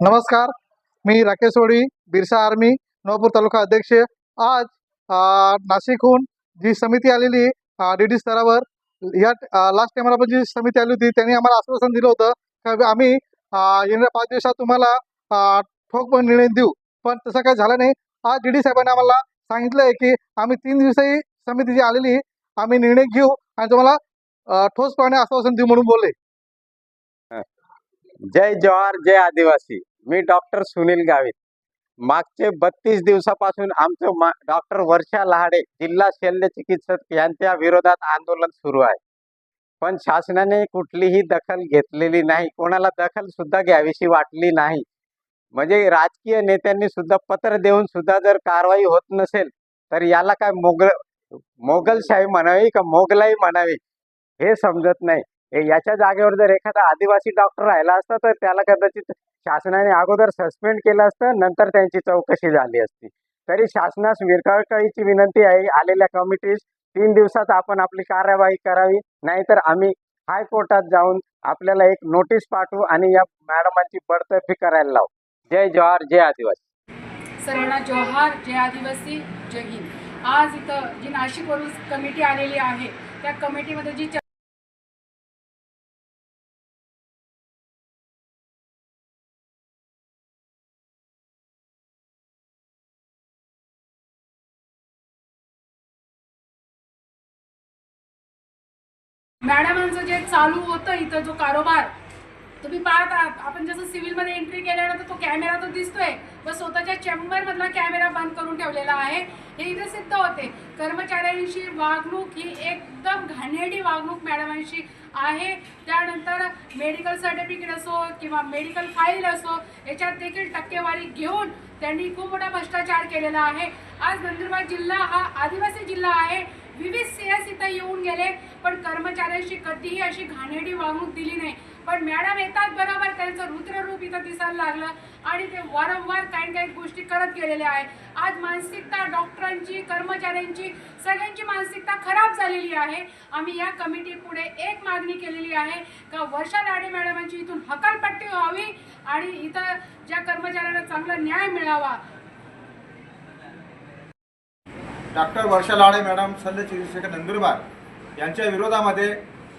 नमस्कार मी राकेश ओढी बिरसा आर्मी नवापूर तालुका अध्यक्ष. आज नाशिकहून जी समिती आलेली डी डी स्तरावर या लास्ट टाइमला पण जी समिती आली होती त्यांनी आम्हाला आश्वासन दिलं होतं की आम्ही येणाऱ्या पाच दिवसात तुम्हाला ठोक पण निर्णय देऊ. पण तसं काही झालं नाही. आज डी डी साहेबांनी आम्हाला सांगितलं आहे की आम्ही तीन दिवसाही समिती जी आलेली आम्ही निर्णय घेऊ आणि तुम्हाला ठोसपणे आश्वासन देऊ म्हणून बोलले. जय जवाहर जय आदिवासी. मी डॉक्टर सुनील गावित. मागचे बत्तीस दिवसापासून आमचं मा डॉक्टर वर्षा लहाडे जिल्हा शल्य चिकित्सक यांच्या विरोधात आंदोलन सुरू आहे. पण शासनाने कुठलीही दखल घेतलेली नाही. कोणाला दखल सुद्धा घ्यावीशी वाटली नाही. म्हणजे राजकीय नेत्यांनी सुद्धा पत्र देऊन सुद्धा जर कारवाई होत नसेल तर याला काय मोगल मोगलशाही म्हणावी का मोगलाई म्हणावी हे समजत नाही. याच्या जागेवर जर एखादा आदिवासी डॉक्टर राहिला असता तर त्याला कदाचित शासनाने अगोदर सस्पेंड केलं असतं नंतर त्यांची चौकशी झाली असती. तरी शासनास विरकाळीची विनंती आहे आलेल्या कमिटीज तीन दिवसात आपण आपली कार्यवाही करावी नाहीतर आम्ही हायकोर्टात जाऊन आपल्याला एक नोटीस पाठवू आणि या मॅडमांची बडतर्फी करायला लावू. जय जवाहर जय आदिवासी. सर्वांना जोहार जय आदिवासी जय हिंद. आज इथं जी नाशिकवरून कमिटी आलेली आहे त्या कमिटीमध्ये जी मॅडमांचं जे चालू होतं इथं जो कारोबार तुम्ही पाहत आहात आपण जसं सिव्हिलमध्ये एंट्री केल्यानंतर तो कॅमेरा तो दिसतोय. व स्वतःच्या चेंबरमधला कॅमेरा बंद करून ठेवलेला आहे. हे इथे सिद्ध होते. कर्मचाऱ्यांशी वागणूक ही एकदम घाणेरडी वागणूक मॅडमांशी आहे. त्यानंतर मेडिकल सर्टिफिकेट असो किंवा मेडिकल फाईल असो याच्यात देखील टक्केवारी घेऊन त्यांनी खूप मोठा भ्रष्टाचार केलेला आहे. आज नंदुरबार जिल्हा हा आदिवासी जिल्हा आहे. विविध सीएस इथं येऊन गेले पण कर्मचाऱ्यांशी कधीही अशी घाणेरडी वागणूक दिली नाही. पण मॅडम येतात बरोबर त्यांचं रुद्ररूप इथं दिसायला लागलं आणि ते वारंवार काही काही गोष्टी करत गेलेल्या आहे. आज मानसिकता डॉक्टरांची कर्मचाऱ्यांची सगळ्यांची मानसिकता खराब झालेली आहे. आम्ही या कमिटी पुढे एक मागणी केलेली आहे का वर्षा लाडे मॅडमांची इथून हकालपट्टी व्हावी आणि इथं ज्या कर्मचाऱ्यांना चांगला न्याय मिळावा डॉक्टर वर्षा लाडे मॅडम शल्य चिकित्सक नंदुरबार यांच्या विरोधामध्ये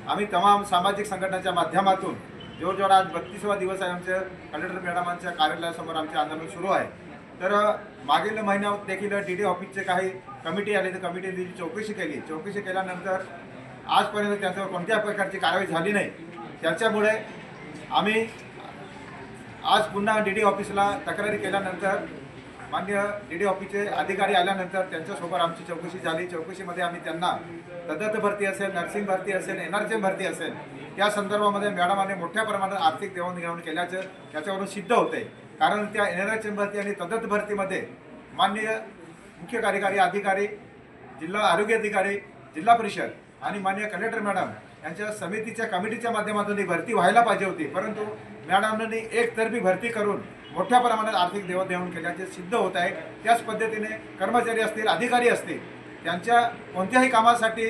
आम्ही तमाम सामाजिक संघटनाच्या माध्यमातून जवळजवळ आज बत्तीसवा दिवस आहे आमच्या कलेक्टर मॅडमांच्या कार्यालयासमोर आमचे आंदोलन सुरू आहे. तर मागील महिन्यात देखील डी डी ऑफिसचे काही कमिटी आली तर कमिटीने चौकशी केली. चौकशी केल्यानंतर आजपर्यंत त्यांच्यावर कोणत्या प्रकारची कारवाई झाली नाही. त्याच्यामुळे आम्ही आज पुन्हा डी डी ऑफिसला तक्रारी केल्यानंतर मान्य डी डी ऑफिसचे अधिकारी आल्यानंतर त्यांच्यासोबत आमची चौकशी झाली. चौकशीमध्ये आम्ही त्यांना तदर्थ भरती असेल नर्सिंग भरती असेल एन आर भरती असेल त्या संदर्भामध्ये मॅडमाने मोठ्या प्रमाणात आर्थिक देवाणघेवाण केल्याचं त्याच्यावरून सिद्ध होते कारण त्या एन आर भरती आणि तदत भरतीमध्ये मान्य मुख्य कार्यकारी अधिकारी जिल्हा आरोग्य अधिकारी जिल्हा परिषद आणि मान्य कलेक्टर मॅडम यांच्या समितीच्या कमिटीच्या माध्यमातून ही भरती व्हायला पाहिजे होती. परंतु मॅडमनी एकतर्फी भरती करून मोठ्या प्रमाणात आर्थिक देवाणघेवाण केल्याचे सिद्ध होत आहे. त्याच पद्धतीने कर्मचारी असतील अधिकारी असतील त्यांच्या कोणत्याही कामासाठी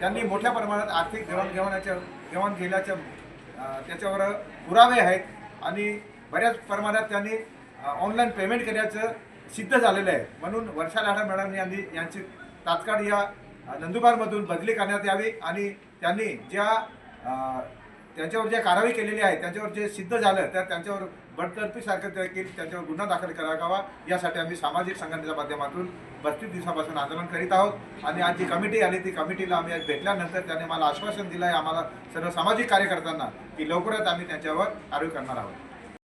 त्यांनी मोठ्या प्रमाणात आर्थिक देवाणघेवाणाच्या घेवाण केल्याच्या त्याच्यावर पुरावे आहेत आणि बऱ्याच प्रमाणात त्यांनी ऑनलाईन पेमेंट केल्याचं सिद्ध झालेलं आहे. म्हणून वर्षा लाडा मॅडम यांनी यांची तात्काळ या नंदुरबारमधून बदली करण्यात यावी आणि त्यांनी ज्या त्यांच्यावर ज्या कारवाई केलेली आहे त्यांच्यावर जे सिद्ध झालं तर त्यांच्यावर बडतर्फीसारखं देखील त्यांच्यावर गुन्हा दाखल करावा यासाठी आम्ही सामाजिक संघटनेच्या माध्यमातून बत्तीस दिवसापासून आंदोलन करीत आहोत. आणि आज जी कमिटी आली ती कमिटीला आम्ही आज भेटल्यानंतर त्याने मला आश्वासन दिलं आहे आम्हाला सर्व सामाजिक कार्यकर्त्यांना की लवकरच आम्ही त्यांच्यावर कारवाई करणार आहोत.